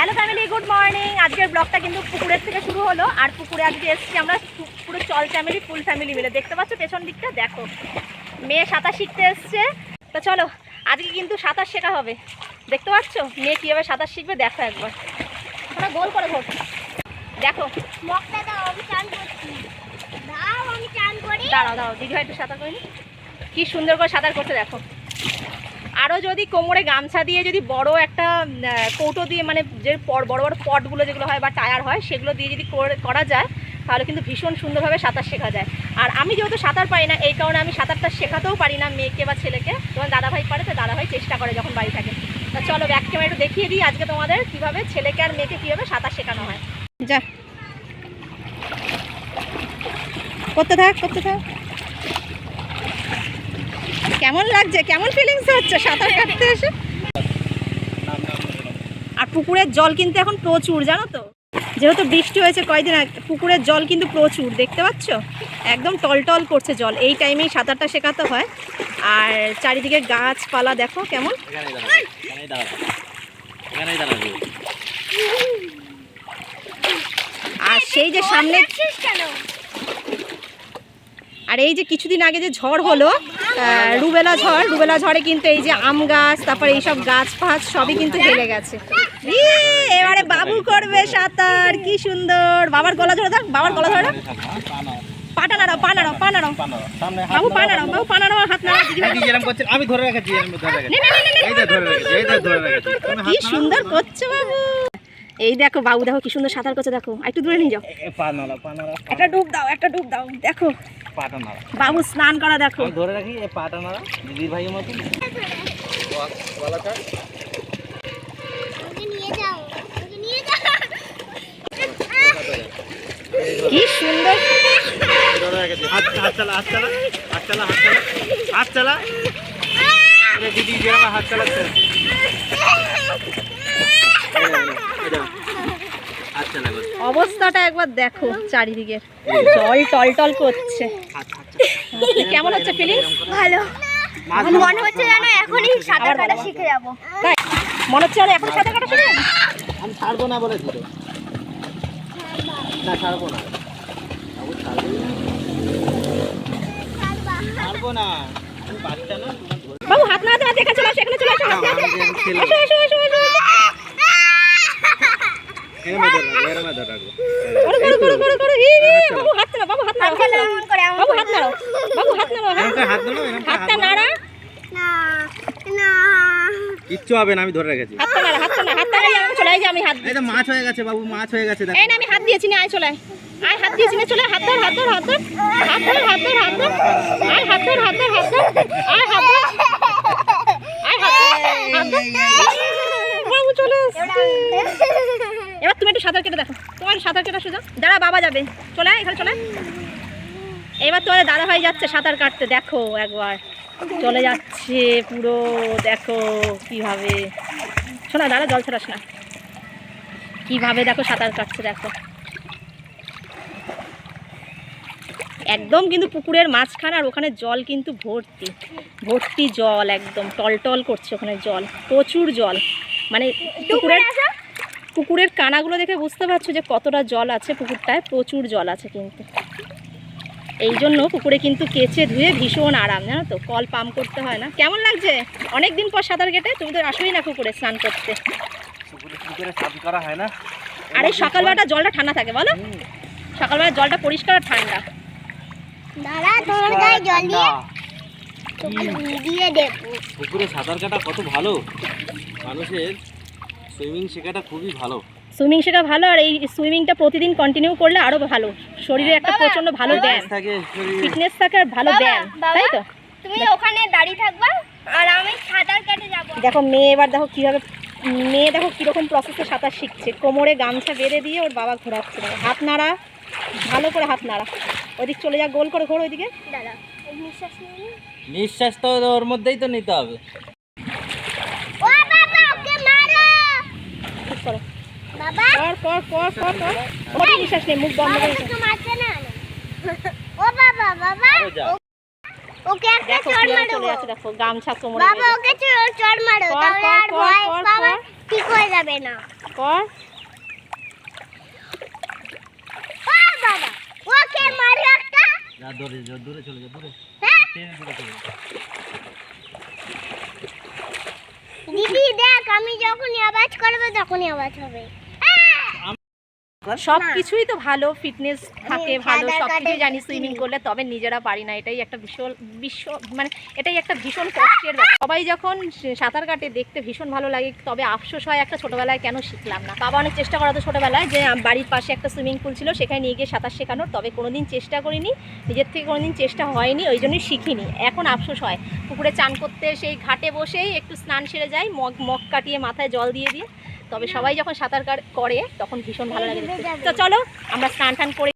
Hello family good morning. আজকের ব্লগটা কিন্তু পুকুরের থেকে শুরু হলো। আর পুকুরে আজকে এসেছি আমরা পুরো চল ফ্যামিলি ফুল ফ্যামিলি মিলে। দেখতে পাচ্ছ পেছন দিকটা? দেখো মেয়ে সাঁতার শিখতে এসছে। তো চলো আজকে কিন্তু সাঁতার শেখা হবে। দেখতে পাচ্ছ? মেয়ে কীভাবে সাঁতার শিখবে? দেখো একবার। ওরা গোল করে ঘোর দেখো। দাঁড়াও দাঁড়াও দিদি ভাই একটু সাঁতার করে নি। কি সুন্দর করে সাঁতার করতে দেখো। আরও যদি কোমরে গামছা দিয়ে যদি বড় একটা কৌটো দিয়ে মানে যে বড় বড় পটগুলো যেগুলো হয় বা টায়ার হয়, সেগুলো দিয়ে যদি করে- করা যায়, তাহলে কিন্তু ভীষণ সুন্দরভাবে সাঁতার শেখা যায়। আর আমি যেহেতু সাঁতার পারি না, এই কারণে আমি সাঁতারটা শেখাতেও পারি না মেয়েকে বা ছেলেকে। তোমার দাদাভাই পারে তো দাদাভাই চেষ্টা করে যখন বাড়ি থাকে। তা চলো ব্যাক ক্যামেরা একটু দেখিয়ে দিই আজকে তোমাদের কীভাবে ছেলেকে আর মেয়েকে কীভাবে সাঁতার শেখানো হয়। যা। করতে থাক করতে থাক। কেমন লাগছে? কেমন ফিলিংস হচ্ছে সাঁতার কাটতে এসে? আর পুকুরের জল কিন্তু এখন প্রচুর জানো তো? যেহেতু বৃষ্টি হয়েছে কয়দিন আগে পুকুরের জল কিন্তু প্রচুর দেখতে পাচ্ছ? একদম টলটল করছে জল এই টাইমেই সাঁতারটা শেখাতে হয়। আর চারিদিকে গাছপালা দেখো কেমন। আর সেই যে সামনে আর এই যে কিছুদিন আগে যে ঝড় হলো রুবেলা ঝড় রুবেলা ঝড়ে কিন্তু এই যে আম গাছ তারপরে এইসব গাছ ফাছ সবই কিন্তু হেলে গেছে। এবারে বাবু করবে সাঁতার কি সুন্দর। বাবার গলা ধরে থাক বাবার গলা ধরে। পাটা নাড়াও পা নাড়াও পা নাড়াও। বাবু পা নাড়াও। বাবু পা নাড়াও হাত নাড়াও। আমি ধরে কি সুন্দর করছে বাবু। এই দেখো বাবু দেখো কি সুন্দর সাঁতার করছে দেখো আর একটু দূরে নিয়ে যাও একটা ডুব দাও একটা ডুব দাও দেখো বাবু স্নান করা দেখো ধরে রাখি এই পাটা নাড়া দিদির ভাইয়ের মতো ওকে নিয়ে যাও ওকে নিয়ে যাও কি সুন্দর হাত হাত চালা হাত চালা হাত চালা হাত চালা হাত চালা আরে দিদি হাত চালাচ্ছে করছে। অবস্থাটা একবার দেখো চারিদিকের জল টলটল করছে। হাত হাত চালা। কেমন হচ্ছে ফিলিংস ভালো। মনে হচ্ছে যেন এখনই সাঁতার কাটা শিখে যাব। তাই মনে হচ্ছে আর এখন সাঁতার কাটা হবে? আমি ছাড়বো না বলেছি তো না ছাড়বো না। বাবু ছাড়বো না। ছাড়বো না। আমি বাচ্চা না বাবু হাত না হাতে দেখে চলে আসো এখানে চলে আসো। নাও, আমি যে আমি ছেলে। এসো এসো এসো এসো এরমে ধরে রাখব, এরমে ধরে রাখব। করো করো করো করো করো ই রে, বাবু হাত নাড়াও বাবু হাত নাড়াও হাত নাড়াও। এমন করে এমন বাবু হাত নাড়াও বাবু হাত নাড়াও হাত এরম করে হাত ধরো, এরম করে হাত হাতটা ধরো। নাড়া না না কিচ্ছু হবে না আমি ধরে রেখেছি। হাতটা নাড়া হাতটা নাড়া হাতটা নাড়িয়ে আমাকে চলে যে আমি হাত এই তো মাছ হয়ে গেছে বাবু মাছ হয়ে গেছে দেখো। এই না আমি হাত দিয়েছি না আয় চলে আয়। হাত দিয়েছি না চলে হাত ধর হাত ধর হাত ধর। হাত ধর হাত ধর হাত ধর। আয় হাত ধর হাত ধর হাত ধর। আয় হাত ধর। আয় হাত ধর হাত বাবু চলে এবার তুমি একটু সাঁতার কেটে দেখো। তোমার সাঁতার কেটে সোজা দাঁড়া বাবা যাবে। চলে এখানে চলে এবার তোমার দাদা ভাই যাচ্ছে সাঁতার কাটতে দেখো একবার। চলে যাচ্ছে পুরো দেখো কীভাবে। শোনা দাদা জল ছাড়াস না। কীভাবে দেখো সাঁতার কাটছে দেখো। একদম কিন্তু পুকুরের মাঝখানে আর ওখানে জল কিন্তু ভর্তি। ভর্তি জল একদম টলটল করছে ওখানে জল প্রচুর জল। মানে পুকুরের পুকুরের কানাগুলো দেখে বুঝতে পারছ যে কতটা জল আছে পুকুরটায় প্রচুর জল আছে কিন্তু। এই জন্য পুকুরে কিন্তু কেচে ধুয়ে ভীষণ আরাম জানো তো? কল পাম্প করতে হয় না। কেমন লাগছে? অনেক দিন পর সাঁতার কেটে তুমি তো আসোই না পুকুরে স্নান করতে। করা হয় না। আর সকালবেলাটা জলটা ঠান্ডা থাকে বলো। সকালবেলা জলটা পরিষ্কার আর ঠান্ডা। পুকুরে সাঁতার কাটা কত ভালো। মানুষের সুইমিং শেখাটা খুবই ভালো। সুইমিং শেখা ভালো আর এই সুইমিংটা প্রতিদিন কন্টিনিউ করলে আরও ভালো। শরীরে একটা প্রচণ্ড ভালো ব্যায়াম। থাকে ফিটনেস থাকে আর ভালো ব্যায়াম তাই তো? তুমি ওখানে দাঁড়িয়ে থাকবা আর আমি সাঁতার কেটে যাব। দেখো মেয়ে এবার দেখো কীভাবে মেয়ে দেখো কীরকম প্রসেসে সাঁতার শিখছে। কোমরে গামছা বেঁধে দিয়ে ওর বাবা ঘোরাচ্ছে। হাত নাড়া ভালো করে হাত নাড়া। ওদিক চলে যা গোল করে ঘোর ওইদিকে। নিঃশ্বাস নিঃশ্বাস তো ওর মধ্যেই তো নিতে হবে। ও বাবা ওকে মারো। ঠিক করো কর কর কর কর কর। ওটা নিঃশ্বাস নেই মুখ বন্ধ করে তোকে মারছে না। ও বাবা বাবা। আরও যা। ও- ওকে একটা চড় মারো চলে যাচ্ছে দেখো গামছা কোমরে বাবা ওকে চড় চড় মারো তাহলে আর ভয় বাবা ঠিক হয়ে যাবে না। কর। বাবা ওকে মারি একটা। যা দূরে যা দূরে চলে যা দূরে হ্যাঁ। দূরে চলে দিদি দেখ আমি যখনই আওয়াজ করব তখনই আওয়াজ হবে। সব কিছুই তো ভালো ফিটনেস থাকে ভালো সব কিছুই জানি সুইমিং করলে তবে নিজেরা পারি না এটাই একটা ভীষণ বিশ্ব মানে এটাই একটা ভীষণ কষ্টের ব্যাপার। সবাই যখন সাঁতার কাটে দেখতে ভীষণ ভালো লাগে তবে আফসোস হয় একটা ছোটোবেলায় কেন শিখলাম না। বাবা অনেক চেষ্টা করা তো ছোটোবেলায় যে বাড়ির পাশে একটা সুইমিং পুল ছিল সেখানে নিয়ে গিয়ে সাঁতার শেখানোর তবে কোনোদিন চেষ্টা করিনি নিজের থেকে কোনোদিন চেষ্টা হয়নি ওই জন্যই শিখিনি। এখন আফসোস হয়। পুকুরে চান করতে সেই ঘাটে বসেই একটু স্নান সেরে যাই মগ মগ কাটিয়ে মাথায় জল দিয়ে দিয়ে তবে সবাই যখন সাঁতার কাট- করে তখন ভীষণ ভালো লাগে তো চলো আমরা স্নান টান করে